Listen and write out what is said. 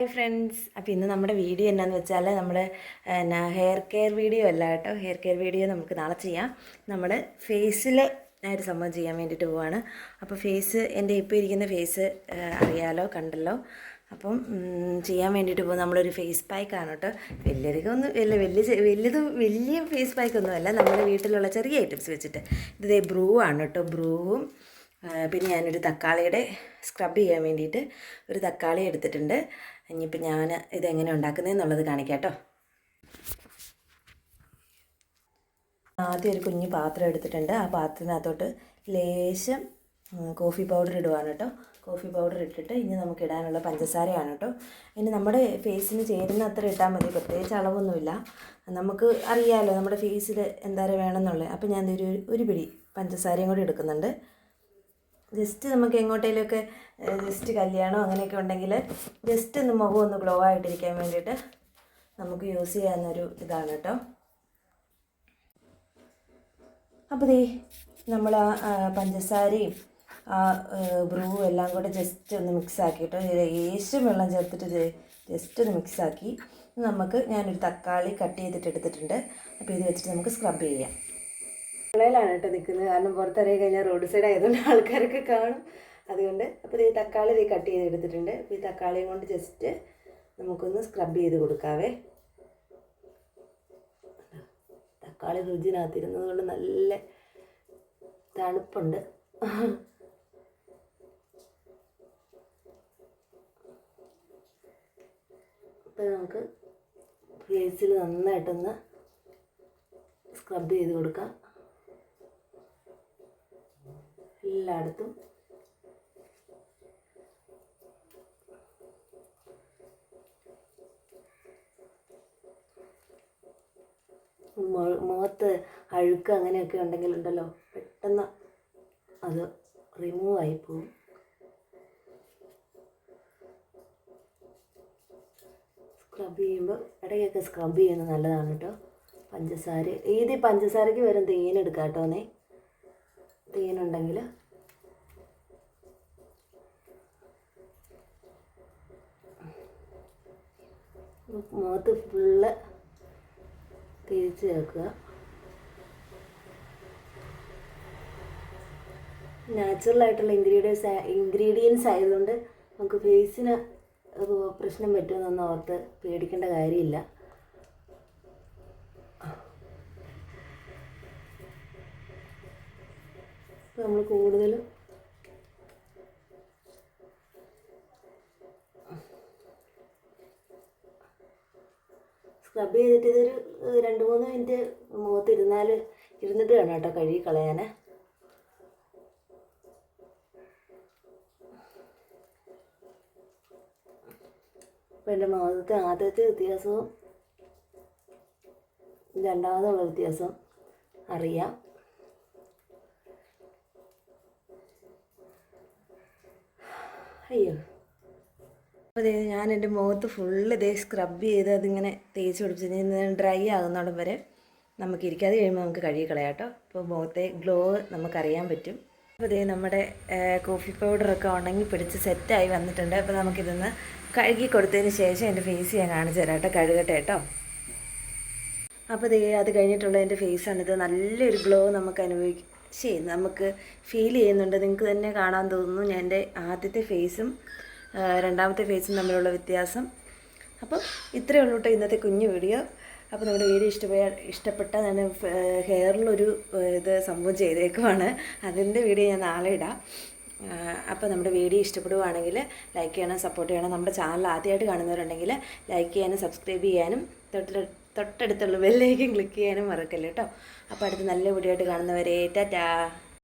Hi friends അപ്പോൾ ഇന്ന് നമ്മുടെ വീഡിയോ എന്നാന്ന് വെച്ചാൽ നമ്മുടെ എന്നാ ഹെയർ കെയർ വീഡിയോ അല്ല കേട്ടോ. ഹെയർ കെയർ വീഡിയോ നമുക്ക് നാളെ ചെയ്യാം. നമ്മൾ ഫേസിലെ ഒരു സംഭവം ചെയ്യാൻ വേണ്ടിയിട്ട് പോവാണ്. അപ്പോൾ ഫേസ് എന്റെ ഇപ്പോൾ ഇരിക്കുന്ന ഫേസ് അറിയാലോ കണ്ടല്ലോ. അപ്പം ചെയ്യാൻ വേണ്ടിയിട്ട് പോകും നമ്മളൊരു ഫേസ് പാക്കാണ് കേട്ടോ. വലിയധികം ഒന്നും വലിയ വലിയ വലിയതും വലിയ ഫേസ് പാക്കൊന്നുമല്ല നമ്മുടെ വീട്ടിലുള്ള ചെറിയ ഐറ്റംസ് വെച്ചിട്ട്. ഇത് ബ്രൂ ആണ് കേട്ടോ. ബ്രൂവും പിന്നെ ഞാനൊരു തക്കാളിയുടെ സ്ക്രബ് ചെയ്യാൻ വേണ്ടിയിട്ട് ഒരു തക്കാളി എടുത്തിട്ടുണ്ട്. ഇനിയിപ്പോൾ ഞാൻ ഇതെങ്ങനെ ഉണ്ടാക്കുന്നതെന്നുള്ളത് കാണിക്കാം കേട്ടോ. ആദ്യം ഒരു കുഞ്ഞു പാത്രം എടുത്തിട്ടുണ്ട്. ആ പാത്രത്തിനകത്തോട്ട് ലേശം കോഫി പൗഡർ ഇടുവാണ് കേട്ടോ. കോഫി പൗഡർ ഇട്ടിട്ട് ഇനി നമുക്ക് ഇടാനുള്ള പഞ്ചസാരയാണ് കേട്ടോ. ഇനി നമ്മുടെ ഫേസിന് ചേരുന്ന അത്ര ഇട്ടാൽ മതി. പ്രത്യേകിച്ച് അളവൊന്നുമില്ല. നമുക്ക് അറിയാമല്ലോ നമ്മുടെ ഫേസിൽ എന്തായാലും വേണമെന്നുള്ളത് അപ്പോൾ ഞാൻ ഒരു ഒരു പിടി പഞ്ചസാരയും കൂടി എടുക്കുന്നുണ്ട്. ജസ്റ്റ് നമുക്ക് എങ്ങോട്ടേലൊക്കെ ജസ്റ്റ് കല്യാണം അങ്ങനെയൊക്കെ ഉണ്ടെങ്കിൽ ജസ്റ്റ് ഒന്ന് മുഖം ഒന്ന് ഗ്ലോ ആയിട്ടിരിക്കാൻ വേണ്ടിയിട്ട് നമുക്ക് യൂസ് ചെയ്യാവുന്നൊരു ഇതാണ് കേട്ടോ അപ്പോൾ ദേ നമ്മൾ ആ പഞ്ചസാരയും ആ ബ്രൂവും എല്ലാം കൂടെ ജസ്റ്റ് ഒന്ന് മിക്സ് ആക്കിയിട്ട് ലേശം വെള്ളം ചേർത്തിട്ട് ജസ്റ്റ് ഒന്ന് മിക്സ് ആക്കി നമുക്ക് ഞാനൊരു തക്കാളി കട്ട് ചെയ്തിട്ട് എടുത്തിട്ടുണ്ട്. അപ്പോൾ ഇത് വെച്ചിട്ട് നമുക്ക് സ്ക്രബ് ചെയ്യാം. അടുക്കളയിലാണ് കേട്ടോ നിൽക്കുന്നത്. കാരണം പുറത്തിറങ്ങി കഴിഞ്ഞാൽ റോഡ് സൈഡ് ആയതുകൊണ്ട് ആൾക്കാരൊക്കെ കാണും. അതുകൊണ്ട് അപ്പോൾ ഈ തക്കാളി ഇത് കട്ട് ചെയ്ത് എടുത്തിട്ടുണ്ട് അപ്പോൾ ഈ തക്കാളിയും കൊണ്ട് ജസ്റ്റ് നമുക്കൊന്ന് സ്ക്രബ് ചെയ്ത് കൊടുക്കാവേ. തക്കാളി ഫ്രിഡ്ജിനകത്തിരുന്നത് കൊണ്ട് നല്ല തണുപ്പുണ്ട്. അപ്പോൾ നമുക്ക് ഫേസിൽ നന്നായിട്ടൊന്ന് സ്ക്രബ് ചെയ്ത് കൊടുക്കാം. എല്ലായിടത്തും. മുഖത്ത് അഴുക്ക് അങ്ങനെയൊക്കെ ഉണ്ടെങ്കിൽ ഉണ്ടല്ലോ പെട്ടെന്ന് അത് റിമൂവ് ആയി പോവും. സ്ക്രബ് ചെയ്യുമ്പോൾ ഇടയ്ക്കൊക്കെ സ്ക്രബ് ചെയ്യുന്നത് നല്ലതാണ് കേട്ടോ പഞ്ചസാര ഏത് പഞ്ചസാരയ്ക്ക് വരും തേൻ എടുക്കാം കേട്ടോന്നേ തേനുണ്ടെങ്കിൽ മുഖത്ത് ഫുള്ള് തേച്ച് ചേർക്കുക നാച്ചുറൽ ആയിട്ടുള്ള ഇൻഗ്രീഡിയൻസ് ഇൻഗ്രീഡിയൻസ് ആയതുകൊണ്ട് നമുക്ക് ഫേസിന് പ്രശ്നം പറ്റുമെന്നൊന്നും ഓർത്ത് പേടിക്കേണ്ട കാര്യമില്ല. നമ്മൾ കൂടുതലും സ്ക്രബ് ചെയ്തിട്ട് ഇതൊരു രണ്ട് മൂന്ന് മിനിറ്റ് മുഖത്ത് ഇരുന്നാൽ ഇരുന്നിട്ട് വേണം കേട്ടോ കഴുകി കളയാൻ അപ്പോൾ എന്റെ മുഖത്തെ ആദ്യത്തെ വ്യത്യാസവും രണ്ടാമതുള്ള വ്യത്യാസം അറിയാം. അയ്യോ. അപ്പോൾ ദേ ഞാൻ എന്റെ മുഖത്ത് ഫുള്ള് ഇതേ സ്ക്രബ് ചെയ്ത് അതിങ്ങനെ തേച്ച് പിടിപ്പിച്ച് ഡ്രൈ ആകുന്നോടം വരെ നമുക്ക് ഇരിക്കാതെ കഴിയുമ്പോൾ നമുക്ക് കഴുകി കളയാം കേട്ടോ അപ്പോൾ മുഖത്തെ ഗ്ലോ നമുക്കറിയാൻ പറ്റും. അപ്പോൾ ഇതേ നമ്മുടെ കോഫി പൗഡറൊക്കെ ഉണങ്ങി പിടിച്ച് സെറ്റായി വന്നിട്ടുണ്ട്. അപ്പോൾ നമുക്കിതൊന്ന് കഴുകി കൊടുത്തതിന് ശേഷം എന്റെ ഫേസ് ഞാൻ കാണിച്ചു തരാം കേട്ടോ കഴുകട്ടെ കേട്ടോ അപ്പോൾ ഇതേ അത് കഴിഞ്ഞിട്ടുള്ള എന്റെ ഫേസാണിത് നല്ലൊരു ഗ്ലോ നമുക്ക് അനുഭവിക്കും ശരി നമുക്ക് ഫീൽ ചെയ്യുന്നുണ്ട്. നിങ്ങൾക്ക് തന്നെ കാണാൻ തോന്നുന്നു. ഞാൻ എന്റെ ആദ്യത്തെ ഫേസും രണ്ടാമത്തെ ഫേസും തമ്മിലുള്ള വ്യത്യാസം. അപ്പം ഇത്രയേ ഉള്ളൂ കേട്ടോ ഇന്നത്തെ കുഞ്ഞു വീഡിയോ അപ്പോൾ നമ്മുടെ വീഡിയോ ഇഷ്ടപ്പെയ ഇഷ്ടപ്പെട്ടാൽ ഞാൻ ഹെയറിലൊരു ഇത് സംഭവം ചെയ്തേക്കുവാണ്. അതിന്റെ വീഡിയോ ഞാൻ നാളെ ഇടാം. അപ്പോൾ നമ്മുടെ വീഡിയോ ഇഷ്ടപ്പെടുവാണെങ്കിൽ ലൈക്ക് ചെയ്യണം സപ്പോർട്ട് ചെയ്യണം. നമ്മുടെ ചാനൽ ആദ്യമായിട്ട് കാണുന്നവരുണ്ടെങ്കിൽ ലൈക്ക് ചെയ്യാനും സബ്സ്ക്രൈബ് ചെയ്യാനും തൊട്ട് തൊട്ടടുത്തുള്ള ബെല്ലേക്കും ക്ലിക്ക് ചെയ്യാനും മറക്കല്ലേ കേട്ടോ അപ്പോൾ അടുത്ത് നല്ല വീഡിയോ ആയിട്ട് കാണുന്നവരെ ടാറ്റാ!